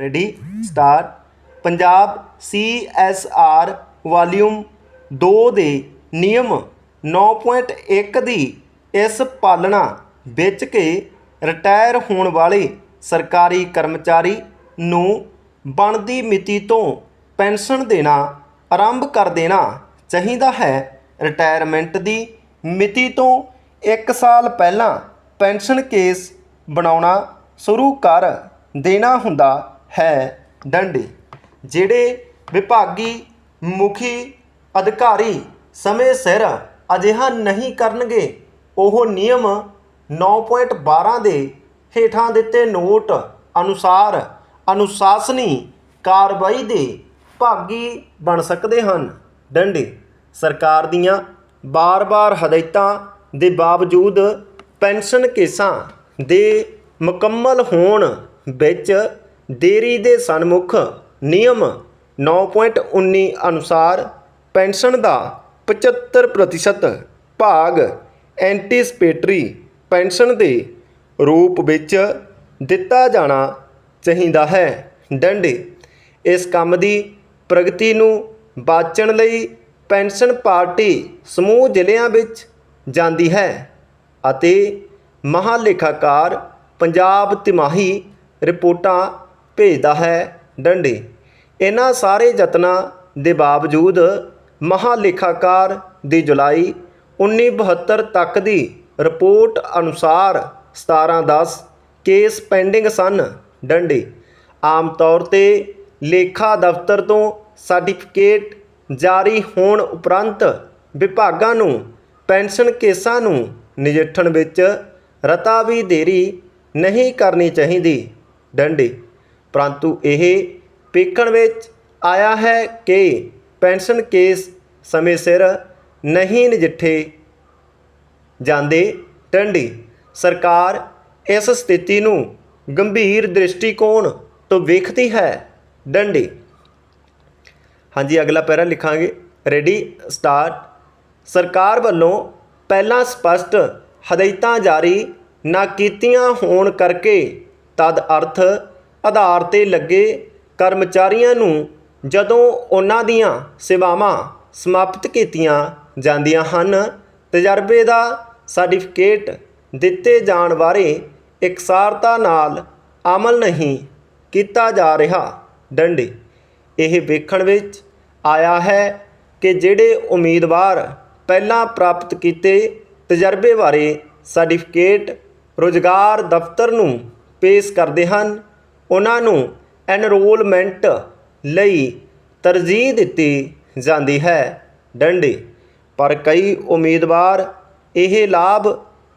Ready, star. Punjab C S R volume 2 ਦੇ ਨਿਯਮ 9.1 ਦੀ ਇਸ ਪਾਲਣਾ ਵਿੱਚ ਕੇ ਰਿਟਾਇਰ ਹੋਣ ਵਾਲੇ ਸਰਕਾਰੀ ਕਰਮਚਾਰੀ ਨੂੰ ਬਣਦੀ ਮਿਤੀ ਤੋਂ ਪੈਨਸ਼ਨ ਦੇਣਾ ਆਰੰਭ ਕਰ ਦੇਣਾ ਚਾਹੀਦਾ ਹੈ। ਰਿਟਾਇਰਮੈਂਟ ਦੀ ਮਿਤੀ ਤੋਂ 1 ਸਾਲ ਪਹਿਲਾਂ ਪੈਨਸ਼ਨ ਕੇਸ ਬਣਾਉਣਾ ਸ਼ੁਰੂ ਕਰ ਦੇਣਾ ਹੁੰਦਾ ਹੈ ਡੰਡੇ, ਜਿਹੜੇ ਵਿਭਾਗੀ, ਮੁਖੀ, ਅਧਿਕਾਰੀ ਸਮੇਂ ਸਿਰ ਅਜਿਹਾ ਨਹੀਂ ਕਰਨਗੇ, ਉਹ ਨਿਯਮ 9.12 ਦੇ ਹੇਠਾਂ ਦਿੱਤੇ ਨੋਟ ਅਨੁਸਾਰ ਅਨੁਸ਼ਾਸਨੀ ਕਾਰਵਾਈ ਦੇ ਭਾਗੀ ਬਣ ਸਕਦੇ ਹਨ। ਡੰਡੇ, ਸਰਕਾਰ ਦੀਆਂ ਬਾਰ-ਬਾਰ ਹਦਾਇਤਾਂ ਦੇ ਬਾਵਜੂਦ ਪੈਨਸ਼ਨ ਕੇਸਾਂ ਦੇ ਮੁਕੰਮਲ ਹੋਣ ਵਿੱਚ ਦੇਰੀ ਦੇ ਸਨਮੁਖ ਨਿਯਮ 9.19 ਅਨੁਸਾਰ ਪੈਨਸ਼ਨ ਦਾ 75% ਭਾਗ ਐਂਟੀਸਪੇਟਰੀ ਪੈਨਸ਼ਨ ਦੇ ਰੂਪ ਵਿੱਚ ਦਿੱਤਾ ਜਾਣਾ ਚਾਹੀਦਾ ਹੈ। ਡੰਡੇ, ਇਸ ਕੰਮ ਦੀ ਪ੍ਰਗਤੀ ਨੂੰ ਬਾਚਣ ਲਈ ਪੈਨਸ਼ਨ ਪਾਰਟੀ ਸਮੂਹ ਜ਼ਿਲ੍ਹਿਆਂ ਵਿੱਚ ਜਾਂਦੀ ਹੈ ਅਤੇ ਮਹਾਲੇਖਾਕਾਰ ਪੰਜਾਬ ਤਿਮਾਹੀ ਰਿਪੋਰਟਾਂ ਭੇਜਦਾ ਹੈ ਡੰਡੇ। ਇਹਨਾਂ ਸਾਰੇ ਯਤਨਾਂ ਦੇ ਬਾਵਜੂਦ ਮਹਾਲੇਖਾਕਾਰ ਦੀ ਜੁਲਾਈ 1972 ਤੱਕ ਦੀ ਰਿਪੋਰਟ ਅਨੁਸਾਰ 1710 ਕੇਸ ਪੈਂਡਿੰਗ ਸਨ ਡੰਡੇ। ਆਮ ਤੌਰ ਤੇ ਲੇਖਾ ਦਫ਼ਤਰ ਤੋਂ ਸਰਟੀਫਿਕੇਟ ਜਾਰੀ ਹੋਣ ਉਪਰੰਤ ਵਿਭਾਗਾਂ ਨੂੰ ਪੈਨਸ਼ਨ ਕੇਸਾਂ ਨੂੰ ਨਜਿੱਠਣ ਵਿੱਚ ਰਤਾ ਵੀ ਦੇਰੀ ਨਹੀਂ ਕਰਨੀ ਚਾਹੀਦੀ, ਡੰਡੇ। ਪਰੰਤੂ ਇਹ ਵੇਖਣ ਵਿੱਚ ਆਇਆ ਹੈ ਕਿ ਪੈਨਸ਼ਨ ਕੇਸ ਸਮੇਂ ਸਿਰ ਨਹੀਂ ਨਜਿੱਠੇ ਜਾਂਦੇ ਟੰਡੀ। ਸਰਕਾਰ ਇਸ ਸਥਿਤੀ ਨੂੰ ਗੰਭੀਰ ਦ੍ਰਿਸ਼ਟੀਕੋਣ ਤੋਂ ਵੇਖਦੀ ਹੈ ਡੰਡੀ। ਹਾਂਜੀ, ਅਗਲਾ ਪੈਰਾ ਲਿਖਾਂਗੇ। Ready, start. ਸਰਕਾਰ ਵੱਲੋਂ ਪਹਿਲਾਂ ਸਪਸ਼ਟ ਹਦਾਇਤਾਂ ਜਾਰੀ ਨਾ ਕੀਤੀਆਂ ਹੋਣ ਕਰਕੇ ਤਦ ਅਰਥ ਆਧਾਰ ਤੇ ਲੱਗੇ ਕਰਮਚਾਰੀਆਂ ਨੂੰ ਜਦੋਂ ਉਹਨਾਂ ਦੀਆਂ ਸੇਵਾਵਾਂ ਸਮਾਪਤ ਕੀਤੀਆਂ ਜਾਂਦੀਆਂ ਹਨ, ਤਜਰਬੇ ਦਾ ਸਰਟੀਫਿਕੇਟ ਦਿੱਤੇ ਜਾਣ ਬਾਰੇ ਇਕਸਾਰਤਾ ਨਾਲ ਅਮਲ ਨਹੀਂ ਕੀਤਾ ਜਾ ਰਿਹਾ। ਡੰਡੇ, ਇਹ ਵੇਖਣ ਵਿੱਚ ਆਇਆ ਹੈ ਕਿ ਜਿਹੜੇ ਉਮੀਦਵਾਰ ਪਹਿਲਾਂ ਪ੍ਰਾਪਤ ਕੀਤੇ ਤਜਰਬੇ ਬਾਰੇ ਸਰਟੀਫਿਕੇਟ ਰੁਜ਼ਗਾਰ ਦਫ਼ਤਰ ਨੂੰ ਪੇਸ਼ ਕਰਦੇ ਹਨ ਉਹਨਾਂ ਨੂੰ ਐਨਰੋਲਮੈਂਟ ਲਈ ਤਰਜੀਹ ਦਿੱਤੀ ਜਾਂਦੀ ਹੈ। ਡੰਡੇ, ਪਰ ਕਈ ਉਮੀਦਵਾਰ ਇਹ ਲਾਭ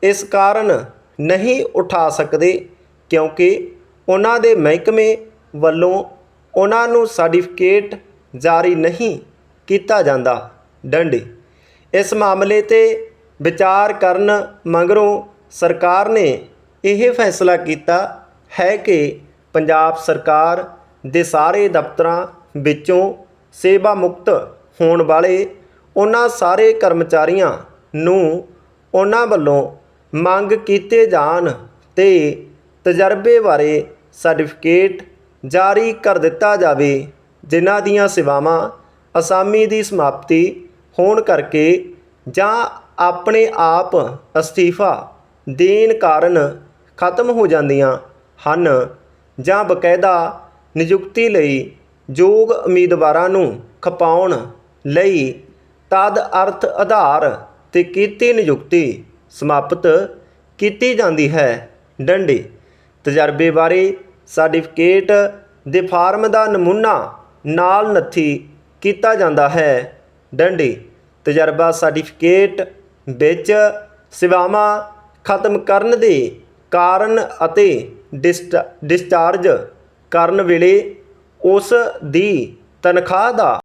ਇਸ ਕਾਰਨ ਨਹੀਂ ਉਠਾ ਸਕਦੇ ਕਿਉਂਕਿ ਉਹਨਾਂ ਦੇ ਮਹਿਕਮੇ ਵੱਲੋਂ ਉਹਨਾਂ ਨੂੰ ਸਰਟੀਫਿਕੇਟ ਜਾਰੀ ਨਹੀਂ ਕੀਤਾ ਜਾਂਦਾ। ਡੰਡੇ, ਇਸ ਮਾਮਲੇ ਤੇ ਵਿਚਾਰ ਕਰਨ ਮਗਰੋਂ ਸਰਕਾਰ ਨੇ ਇਹ ਫੈਸਲਾ ਕੀਤਾ ਹੈ ਕਿ ਪੰਜਾਬ ਸਰਕਾਰ ਦੇ ਸਾਰੇ ਦਫ਼ਤਰਾਂ ਵਿੱਚੋਂ ਸੇਵਾ ਮੁਕਤ ਹੋਣ ਵਾਲੇ ਉਹਨਾਂ ਸਾਰੇ ਕਰਮਚਾਰੀਆਂ ਨੂੰ ਉਹਨਾਂ ਵੱਲੋਂ ਮੰਗ ਕੀਤੇ ਜਾਣ ਤੇ ਤਜਰਬੇ ਬਾਰੇ ਸਰਟੀਫਿਕੇਟ ਜਾਰੀ ਕਰ ਦਿੱਤਾ ਜਾਵੇ, ਜਿਨ੍ਹਾਂ ਦੀਆਂ ਸੇਵਾਵਾਂ ਅਸਾਮੀ ਦੀ ਸਮਾਪਤੀ ਹੋਣ ਕਰਕੇ ਜਾਂ ਆਪਣੇ ਆਪ ਅਸਤੀਫਾ ਦੇਣ ਕਾਰਨ ਖਤਮ ਹੋ ਜਾਂਦੀਆਂ ਹਨ। ਜਾਂ ਬਕਾਇਦਾ ਨਿਯੁਕਤੀ ਲਈ ਯੋਗ ਉਮੀਦਵਾਰਾਂ ਨੂੰ ਖਪਾਉਣ ਲਈ ਤਦ ਅਰਥ ਆਧਾਰ ਤੇ ਕੀਤੀ ਨਿਯੁਕਤੀ ਸਮਾਪਤ ਕੀਤੀ ਜਾਂਦੀ ਹੈ। ਡੰਡੀ, ਤਜਰਬੇ ਬਾਰੇ ਸਰਟੀਫਿਕੇਟ ਦੇ ਫਾਰਮ ਦਾ ਨਮੂਨਾ ਨਾਲ ਨੱਥੀ ਕੀਤਾ ਜਾਂਦਾ ਹੈ। ਡੰਡੀ, ਤਜਰਬਾ ਸਰਟੀਫਿਕੇਟ ਵਿੱਚ ਸੇਵਾਵਾਂ ਖਤਮ ਕਰਨ ਦੇ ਕਾਰਨ ਅਤੇ ਡਿਸਟ ਡਿਸਚਾਰਜ ਕਰਨ ਵੇਲੇ ਉਸ ਦੀ ਤਨਖਾਹ ਦਾ